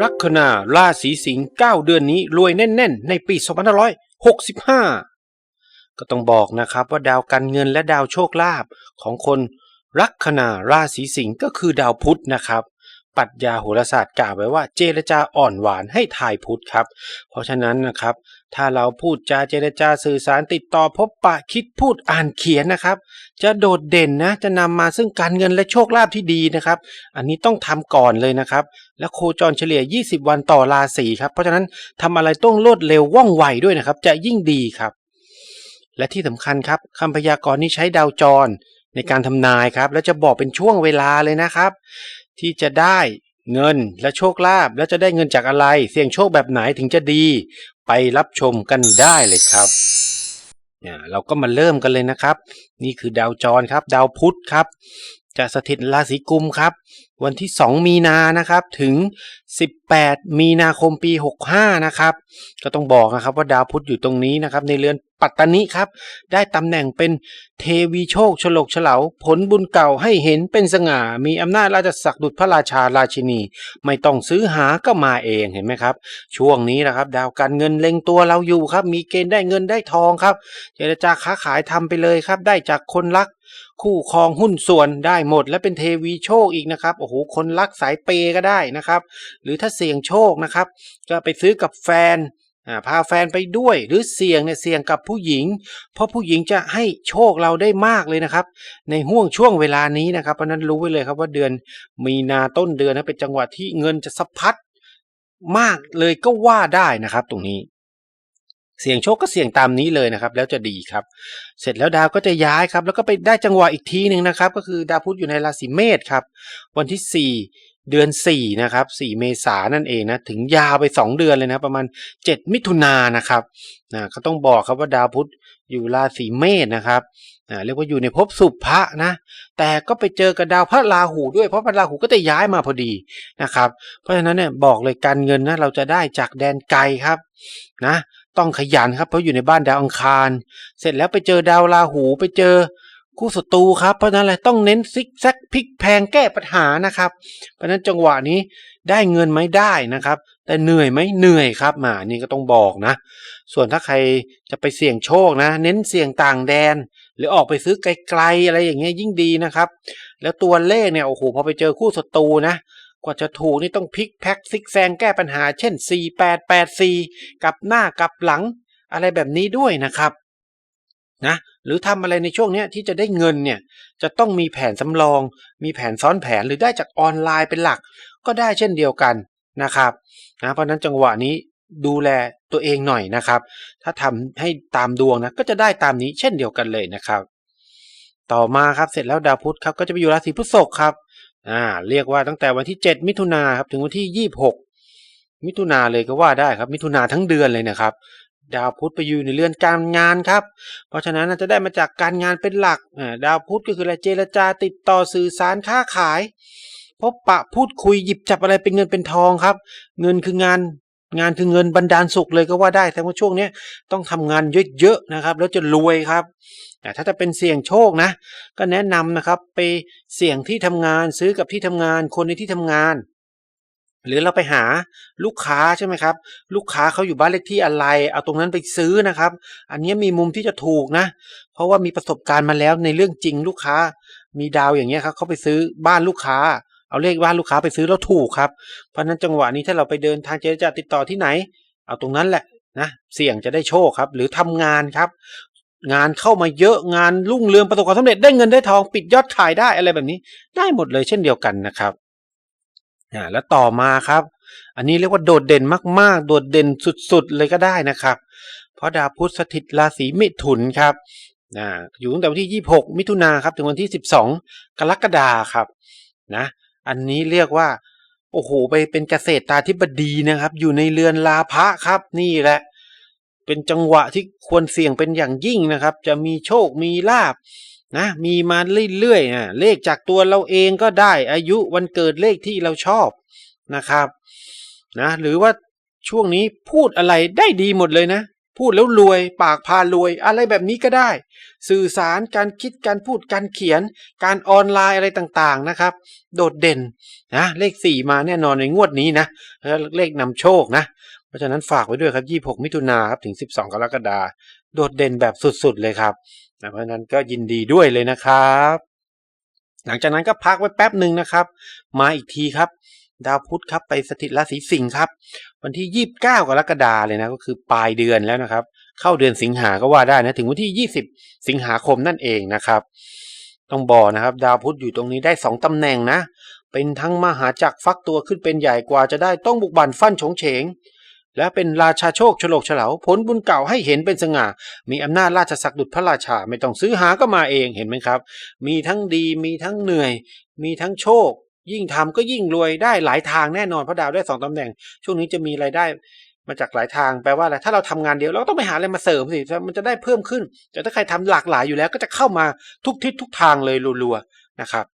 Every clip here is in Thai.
ลัคนาราศีสิงห์9เดือนนี้รวยแน่น ๆ ในปี2565 ก็ต้องบอกนะครับว่าดาวการเงินและดาวโชคลาภของคนลัคนาราศีสิงห์ก็คือดาวพุธนะครับ ปรัชญาโหราศาสตร์กล่าวไว้ว่าเจรจาอ่อนหวานให้ทายพุธครับ เพราะฉะนั้นนะครับ ถ้าเราพูดจาเจรจาสื่อสารติดต่อพบปะคิดพูดอ่านเขียนนะครับ จะโดดเด่นนะจะนำมาซึ่งการเงินและโชคลาภที่ดีนะครับ อันนี้ต้องทำก่อนเลยนะครับ และโคจรเฉลี่ย 20 วันต่อราศีครับ เพราะฉะนั้นทำอะไรต้องรวดเร็วว่องไวด้วยนะครับ จะยิ่งดีครับ และที่สำคัญครับคำพยากรณ์นี้ใช้ดาวจรในการทำนายครับ แล้วจะบอกเป็นช่วงเวลาเลยนะครับ ที่จะได้เงินและโชคลาภแล้วจะได้เงินจากอะไร เสี่ยงโชคแบบไหนถึงจะดี ไปรับชมกันได้เลยครับเนี่ยเราก็มาเริ่มกันเลยนะครับ นี่คือดาวจรครับ ดาวพุธครับ จะสถิตราศีกุมครับ วันที่ 2 มีนานะครับถึง 18 มีนาคมปี 65 นะครับ ก็ต้องบอกนะครับว่าดาวพุธอยู่ตรงนี้นะครับในเรือนปัตตานิครับ ได้ตำแหน่งเป็นเทวีโชคฉลกเฉลาผลบุญเก่าให้เห็นเป็นสง่า มีอำนาจราชศักดิ์ดุจพระราชาราชินี ไม่ต้องซื้อหาก็มาเองเห็นไหมครับ ช่วงนี้นะครับ ดาวการเงินเล็งตัวเราอยู่ครับ มีเกณฑ์ได้เงินได้ทองครับ เจรจาค้าขายทำไปเลยครับ ได้จากคนรัก คู่ครองหุ้นส่วนได้หมด และเป็นเทวีโชคอีกนะครับโอ้โหคนรักสายเปย์ก็ได้นะครับ หรือถ้าเสี่ยงโชคนะครับ ก็ไปซื้อกับแฟนพาแฟนไปด้วยหรือเสี่ยงเนี่ยเสี่ยงกับผู้หญิง เพราะผู้หญิงจะให้โชคเราได้มากเลยนะครับ ในห่วงช่วงเวลานี้นะครับเพราะฉะนั้นรู้ไว้เลยครับว่าเดือนมีนาต้นเดือนนะเป็นจังหวะที่เงินจะสะพัดมากเลยก็ว่าได้นะครับตรงนี้ เสี่ยงโชคก็เสี่ยงตามนี้เลยนะครับ แล้วจะดีครับ เสร็จแล้วดาวก็จะย้ายครับ แล้วก็ไปได้จังหวะอีกทีหนึ่งนะครับ ก็คือดาวพุธอยู่ในราศีเมษครับ วันที่ 4 เดือน 4 นะครับ 4 เมษายนนั่นเองนะ ถึงยาวไป 2 เดือนเลยนะ ประมาณ 7 มิถุนายนนะครับนะเขาต้องบอกครับว่าดาวพุธอยู่ราศีเมษนะครับอ่าเรียกว่าอยู่ในภพสุภะนะ แต่ก็ไปเจอกับดาวพระราหูด้วย เพราะพระราหูก็จะย้ายมาพอดีนะครับ เพราะฉะนั้นเนี่ยบอกเลยการเงินนะเราจะได้จากแดนไกลครับนะ ต้องขยันครับ เพราะอยู่ในบ้านดาวอังคาร เสร็จแล้วไปเจอดาวราหูไปเจอคู่ศัตรูครับเพราะนั้นแหละต้องเน้นซิกแซกพลิกแพงแก้ปัญหานะครับ เพราะฉะนั้นจังหวะนี้ได้เงินไหมได้นะครับ แต่เหนื่อยไหมเหนื่อยครับมานี่ก็ต้องบอกนะ ส่วนถ้าใครจะไปเสี่ยงโชคนะ เน้นเสี่ยงต่างแดน หรือออกไปซื้อไกลๆอะไรอย่างเงี้ยยิ่งดีนะครับ แล้วตัวเลขเนี่ยโอ้โหพอไปเจอคู่ศัตรูนะ กว่าจะถูกนี่ต้องพลิกแพ็กซิกแซงแก้ปัญหาเช่น 4884 กับหน้ากับหลัง อะไรแบบนี้ด้วยนะครับนะหรือทำอะไรในช่วงนี้ที่จะได้เงินเนี่ยจะต้องมีแผนสำรอง มีแผนซ้อนแผนหรือได้จากออนไลน์เป็นหลัก ก็ได้เช่นเดียวกันนะครับนะเพราะฉะนั้นจังหวะนี้ดูแลตัวเองหน่อยนะครับ ถ้าทำให้ตามดวงนะก็จะได้ตามนี้เช่นเดียวกันเลยนะครับ ต่อมาครับเสร็จแล้วดาวพุธครับก็จะไปอยู่ราศีพฤษภครับ อ่าเรียกว่าตั้งแต่วันที่ 7 มิถุนาครับถึงวันที่ 26 มิถุนาเลยก็ว่าได้ครับ มิถุนาทั้งเดือนเลยนะครับ ดาวพุธไปอยู่ในเรือนการงานครับ เพราะฉะนั้นจะได้มาจากการงานเป็นหลักอ่าดาวพุธก็คืออะไรเจรจาติดต่อสื่อสารค้าขาย พบปะพูดคุยหยิบจับอะไรเป็นเงินเป็นทองครับ เงินคืองานงานคือเงินบรรดาลสุขเลยก็ว่าได้แต่ว่าช่วงนี้ต้องทำงานเยอะๆนะครับ แล้วจะรวยครับ แต่ถ้าจะเป็นเสี่ยงโชคนะ ก็แนะนำนะครับไปเสี่ยงที่ทำงานซื้อกับที่ทำงานคนในที่ทำงาน หรือเราไปหาลูกค้าใช่ไหมครับ ลูกค้าเขาอยู่บ้านเลขที่อะไร เอาตรงนั้นไปซื้อนะครับ อันนี้มีมุมที่จะถูกนะ เพราะว่ามีประสบการณ์มาแล้วในเรื่องจริงลูกค้า มีดาวอย่างเงี้ยครับเขาไปซื้อบ้านลูกค้าเอาเลขบ้านลูกค้าไปซื้อแล้วถูกครับ เพราะนั้นจังหวะนี้ถ้าเราไปเดินทางเจรจาติดต่อที่ไหน เอาตรงนั้นแหละนะเสี่ยงจะได้โชคครับ หรือทำงานครับ งานเข้ามาเยอะงานรุ่งเรืองประสบความสำเร็จได้เงินได้ทองปิดยอดขายได้อะไรแบบนี้ ได้หมดเลยเช่นเดียวกันนะครับอ่าแล้วต่อมาครับ อันนี้เรียกว่าโดดเด่นมาก ๆ โดดเด่นสุด ๆ เลยก็ได้นะครับ เพราะดาวพุธสถิตราศีมิถุนครับอ่าอยู่ตั้งแต่วันที่ 26 มิถุนาครับถึงวันที่ 12 กรกฎาครับนะอันนี้เรียกว่า โอ้โห ไปเป็นเกษตรตาธิบดีนะครับ อยู่ในเรือนลาภะครับ นี่แหละ เป็นจังหวะที่ควรเสี่ยงเป็นอย่างยิ่งนะครับ จะมีโชคมีลาบนะมีมาเรื่อยๆนะเลขจากตัวเราเองก็ได้อายุวันเกิดเลขที่เราชอบนะครับนะหรือว่าช่วงนี้พูดอะไรได้ดีหมดเลยนะ พูดแล้วรวย ปากพารวย อะไรแบบนี้ก็ได้ สื่อสารการคิดการพูดการเขียน การออนไลน์อะไรต่างๆนะครับ โดดเด่นนะเลขสี่มาแน่นอนในงวดนี้นะเลขนำโชคนะ เพราะฉะนั้นฝากไว้ด้วยครับ 26 มิถุนาครับถึง 12 กรกฎาคมโดดเด่นแบบสุดๆเลยครับนะเพราะฉะนั้นก็ยินดีด้วยเลยนะครับ หลังจากนั้นก็พักไว้แป๊บหนึ่งนะครับ มาอีกทีครับ ดาวพุธครับไปสถิตราศีสิงห์ครับ วันที่ 29 กรกฎาเลยนะก็คือปลายเดือนแล้วนะครับ เข้าเดือนสิงหาก็ว่าได้นะถึงวันที่ 20 สิงหาคมนั่นเองนะครับต้องบอกนะครับ ดาวพุธอยู่ตรงนี้ได้ 2ตำแหน่งนะ เป็นทั้งมหาจักรฟักตัวขึ้นเป็นใหญ่กว่าจะได้ต้องบุกบั่นฟันฉงเฉง และเป็นราชาโชคฉลกเฉลาผลบุญเก่าให้เห็นเป็นสง่า มีอำนาจราชศักดิ์ดุจพระราชาไม่ต้องซื้อหาก็มาเองเห็นไหมครับ มีทั้งดีมีทั้งเหนื่อย มีทั้งโชค ยิ่งทำก็ยิ่งรวยได้หลายทางแน่นอนเพราะดาวได้สองตำแหน่ง ช่วงนี้จะมีรายได้มาจากหลายทางแปลว่าอะไรถ้าเราทำงานเดียวเราก็ต้องไปหาอะไรมาเสริมสิมันจะได้เพิ่มขึ้น แต่ถ้าใครทำหลากหลายอยู่แล้วก็จะเข้ามาทุกทิศทุกทางเลยรัวๆนะครับ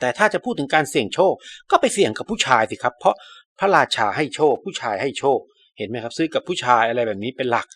แต่ถ้าจะพูดถึงการเสี่ยงโชค ก็ไปเสี่ยงกับผู้ชายสิครับ เพราะ พระราชาให้โชค ผู้ชายให้โชค เห็นไหมครับ ซื้อกับผู้ชายอะไรแบบนี้เป็นหลัก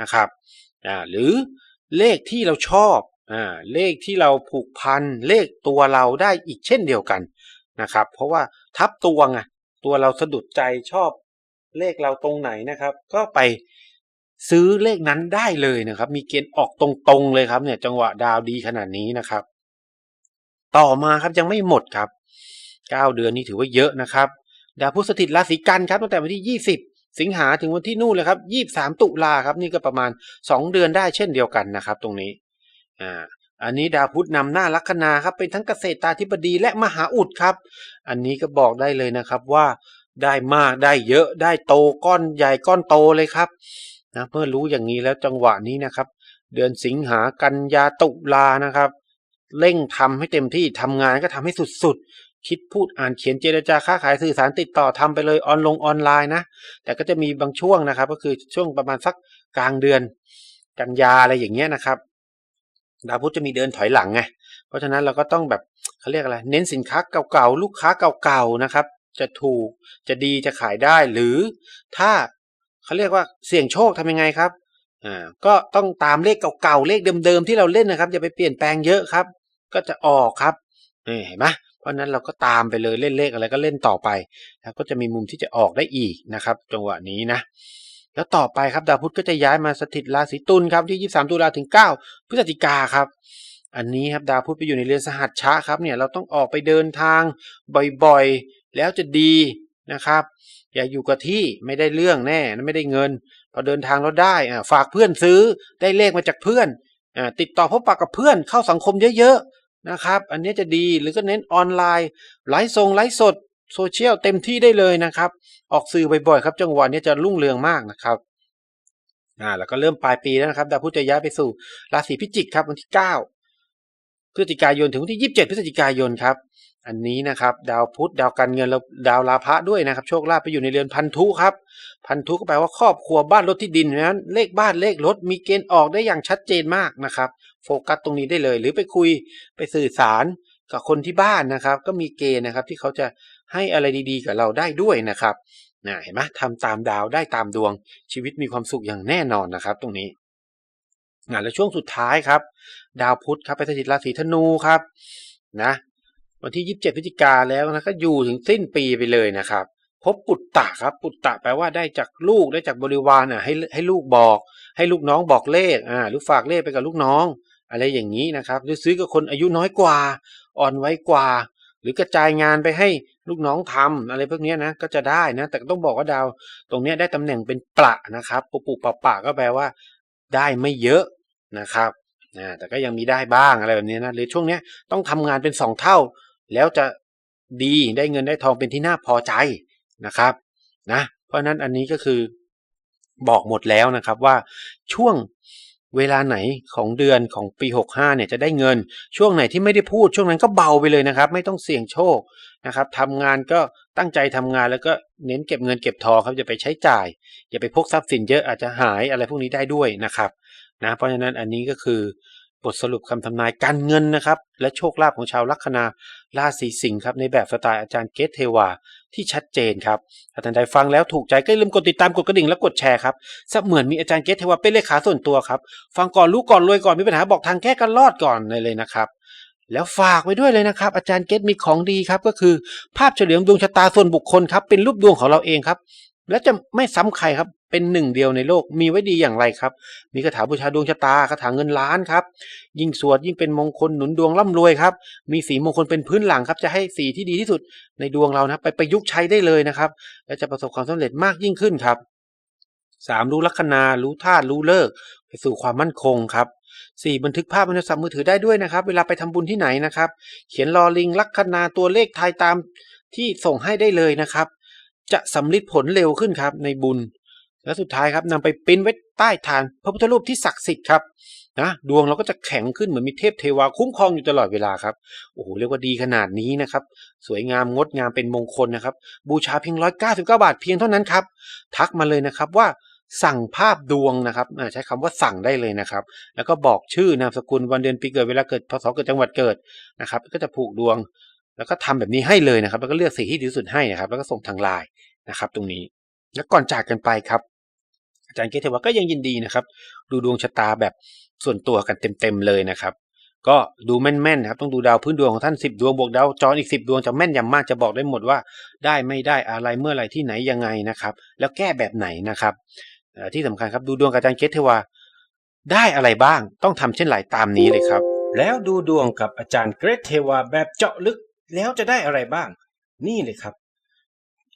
นะครับอ่าหรือเลขที่เราชอบอ่าเลขที่เราผูกพันเลขตัวเราได้อีกเช่นเดียวกันนะครับ เพราะว่าทับตัวไงตัวเราสะดุดใจชอบเลขเราตรงไหนนะครับ ก็ไปซื้อเลขนั้นได้เลยนะครับ มีเกณฑ์ออกตรงๆเลยครับ เนี่ยจังหวะดาวดีขนาดนี้นะครับ ต่อมาครับยังไม่หมดครับ 9 เดือนนี้ถือว่าเยอะนะครับ ดาวพุธสถิตราศีกันครับตั้งแต่วันที่ 20 สิงหาถึงวันที่นู่นเลยครับ23 ตุลาครับนี่ก็ประมาณ 2 เดือนได้เช่นเดียวกันนะครับ ตรงนี้อ่าอันนี้ดาวพุธนำหน้าลัคนาครับเป็นทั้งเกษตราธิบดีและมหาอุดครับ อันนี้ก็บอกได้เลยนะครับว่าได้มากได้เยอะได้โตก้อนใหญ่ก้อนโตเลยครับนะเมื่อรู้อย่างนี้แล้วจังหวะนี้นะครับ เดือนสิงหากันยาตุลานะครับ เร่งทำให้เต็มที่ทำงานก็ทำให้สุด คิดพูดอ่านเขียนเจรจาค้าขายสื่อสารติดต่อทำไปเลยออนลงออนไลน์นะ แต่ก็จะมีบางช่วงนะครับ ก็คือช่วงประมาณสักกลางเดือน กันยาอะไรอย่างเงี้ยนะครับดาวพุธจะมีเดินถอยหลังไงเพราะฉะนั้นเราก็ต้องแบบเขาเรียกอะไรเน้นสินค้าเก่าๆลูกค้าเก่าๆนะครับ จะถูกจะดีจะขายได้หรือถ้าเขาเรียกว่าเสี่ยงโชคทำยังไงครับอ่าก็ต้องตามเลขเก่าๆเลขเดิมๆที่เราเล่นนะครับอย่าไปเปลี่ยนแปลงเยอะครับ ก็จะออกครับนี่เห็นไหม ราะนั้นเราก็ตามไปเลยเล่นเลขอะไรก็เล่นต่อไปแล้วก็จะมีมุมที่จะออกได้อีกนะครับ จังหวะนี้นะ แล้วต่อไปครับดาวพุธก็จะย้ายมาสถิตราศีตุลครับที่23ตุลาถึง 9 พฤศจิกาครับ อันนี้ครับดาวพุธไปอยู่ในเรือนสหัสชะครับเนี่ยเราต้องออกไปเดินทางบ่อยๆ แล้วจะดีนะครับ อย่าอยู่กับที่ไม่ได้เรื่องแน่ไม่ได้เงินพอเดินทางแล้วได้ฝากเพื่อนซื้อได้เลขมาจากเพื่อนอติดต่อพบปะกับเพื่อนเข้าสังคมเยอะๆ นะครับ อันนี้จะดีหรือก็เน้นออนไลน์ไลฟ์ทรงไลฟ์สดโซเชียลเต็มที่ได้เลยนะครับ ออกสื่อบ่อยๆครับ จังหวะนี้จะรุ่งเรืองมากนะครับอ่าแล้วก็เริ่มปลายปีแล้วนะครับดาวพุธจะย้ายไปสู่ราศีพิจิกครับวันที่ 9 พฤศจิกายนถึงวันที่ 27 พฤศจิกายนครับ อันนี้นะครับดาวพุธดาวการเงินแล้วดาวลาภะด้วยนะครับ โชคลาภไปอยู่ในเรือนพันธุครับ พันธุก็แปลว่าครอบครัวบ้านรถที่ดินเพราะฉะนั้นเลขบ้านเลขรถมีเกณฑ์ออกได้อย่างชัดเจนมากนะครับ โฟกัสตรงนี้ได้เลย หรือไปคุยไปสื่อสารกับคนที่บ้านนะครับ ก็มีเกณฑ์นะครับที่เขาจะให้อะไรดีๆ กับเราได้ด้วยนะครับนะเห็นไหมทำตามดาวได้ตามดวงชีวิตมีความสุขอย่างแน่นอนนะครับ ตรงนี้นะและช่วงสุดท้ายครับ ดาวพุธครับไปสถิตราศีธนูครับนะ วันที่ 27 พฤศจิกาแล้วนะก็อยู่ถึงสิ้นปีไปเลยนะครับ พบปุตตะครับ ปุตตะแปลว่าได้จากลูกได้จากบริวารอะให้ให้ลูกบอก ให้ลูกน้องบอกเลขอ่าหรือฝากเลขไปกับลูกน้อง อะไรอย่างนี้นะครับหรือซื้อกับคนอายุน้อยกว่า อ่อนไว้กว่า หรือกระจายงานไปให้ลูกน้องทำอะไรพวกนี้นะก็จะได้นะ แต่ต้องบอกว่าดาว ตรงนี้ได้ตำแหน่งเป็นประนะครับปุปุปะปะก็แปลว่า ได้ไม่เยอะนะครับอ่าแต่ก็ยังมีได้บ้างอะไรแบบนี้นะหรือช่วงนี้ต้องทำงานเป็นสองเท่า แล้วจะดีได้เงินได้ทองเป็นที่น่าพอใจนะครับนะเพราะนั้นอันนี้ก็คือบอกหมดแล้วนะครับว่าช่วงเวลาไหนของเดือนของปี 65เนี่ยจะได้เงินช่วงไหนที่ไม่ได้พูดช่วงนั้นก็เบาไปเลยนะครับ ไม่ต้องเสี่ยงโชคนะครับทำงานก็ตั้งใจทำงานแล้วก็เน้นเก็บเงินเก็บทองครับอย่าไปใช้จ่าย อย่าไปพกทรัพย์สินเยอะอาจจะหายอะไรพวกนี้ได้ด้วยนะครับนะเพราะฉะนั้นอันนี้ก็คือ บทสรุปคำทำนายการเงินนะครับ และโชคลาภของชาวลัคนาราศีสิงห์ครับในแบบสไตล์อาจารย์เกตเทวาที่ชัดเจนครับถ้าท่านใดฟังแล้วถูกใจก็อย่าลืมกดติดตามกดกระดิ่งและกดแชร์ครับเสมือนมีอาจารย์เกตเทวาเป็นเลขาส่วนตัวครับ ฟังก่อนรู้ก่อนรวยก่อนมีปัญหาบอกทางแก้กันรอดก่อนเลยเลยนะครับแล้วฝากไว้ด้วยเลยนะครับ อาจารย์เกตมีของดีครับก็คือ ภาพเฉลียงดวงชะตาส่วนบุคคลครับเป็นรูปดวงของเราเองครับ และจะไม่ซ้ำใครครับ เป็นหนึ่งเดียวในโลกมีไว้ดีอย่างไรครับ มีคาถาบูชาดวงชะตาคาถาเงินล้านครับ ยิ่งสวดยิ่งเป็นมงคลหนุนดวงร่ำรวยครับ มีสีมงคลเป็นพื้นหลังครับ จะให้สีที่ดีที่สุดในดวงเรานะครับไปประยุกต์ใช้ได้เลยนะครับ และจะประสบความสำเร็จมากยิ่งขึ้นครับสามรู้ลัคนา รู้ธาตุรู้เลิกไปสู่ความมั่นคงครับสี่บันทึกภาพบนโทรศัพท์มือถือได้ด้วยนะครับ เวลาไปทำบุญที่ไหนนะครับ เขียนลอลิงลัคนาตัวเลขทายตามที่ส่งให้ได้เลยนะครับ จะสำลิดผลเร็วขึ้นครับในบุญ และสุดท้ายครับนำไปปิ้นไว้ใต้ฐานพระพุทธรูปที่ศักดิ์สิทธิ์ครับนะดวงเราก็จะแข็งขึ้นเหมือนมีเทพเทวาคุ้มครองอยู่ตลอดเวลาครับโอ้โหเรียกว่าดีขนาดนี้นะครับ สวยงามงดงามเป็นมงคลนะครับ บูชาเพียงร้อยเก้าสิบเก้าบาทเพียงเท่านั้นครับ ทักมาเลยนะครับว่าสั่งภาพดวงนะครับใช้คำว่าสั่งได้เลยนะครับ แล้วก็บอกชื่อนามสกุลวันเดือนปีเกิดเวลาเกิดพศเกิดจังหวัดเกิดนะครับ ก็จะผูกดวง แล้วก็ทำแบบนี้ให้เลยนะครับ แล้วก็เลือกสีที่ดีที่สุดให้นะครับ แล้วก็ส่งทางไลน์นะครับ ตรงนี้ แล้วก่อนจากกันไปครับ อาจารย์เกตเทวาก็ยังยินดีนะครับ ดูดวงชะตาแบบส่วนตัวกันเต็มๆเลยนะครับ ก็ดูแม่นๆนะครับต้องดูดาวพื้นดวงของท่าน 10 ดวงบวกดาวจรอีก 10 ดวงจะแม่นยำมากจะบอกได้หมดว่า ได้ไม่ได้อะไรเมื่อไรที่ไหนยังไงนะครับ แล้วแก้แบบไหนนะครับที่สำคัญครับดูดวงกับอาจารย์เกตเทวาได้อะไรบ้างต้องทำเช่นไรตามนี้เลยครับ แล้วดูดวงกับอาจารย์เกรทเทวาแบบเจาะลึกแล้วจะได้อะไรบ้าง นี่เลยครับ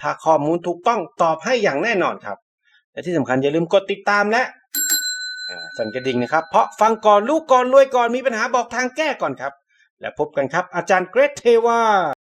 ถ้าข้อมูลถูกต้องตอบให้อย่างแน่นอนครับ และที่สำคัญอย่าลืมกดติดตามและสั่นกระดิ่งนะครับ เพราะฟังก่อนลูกก่อนรวยก่อนมีปัญหาบอกทางแก้ก่อนครับ และพบกันครับอาจารย์เกรทเทวา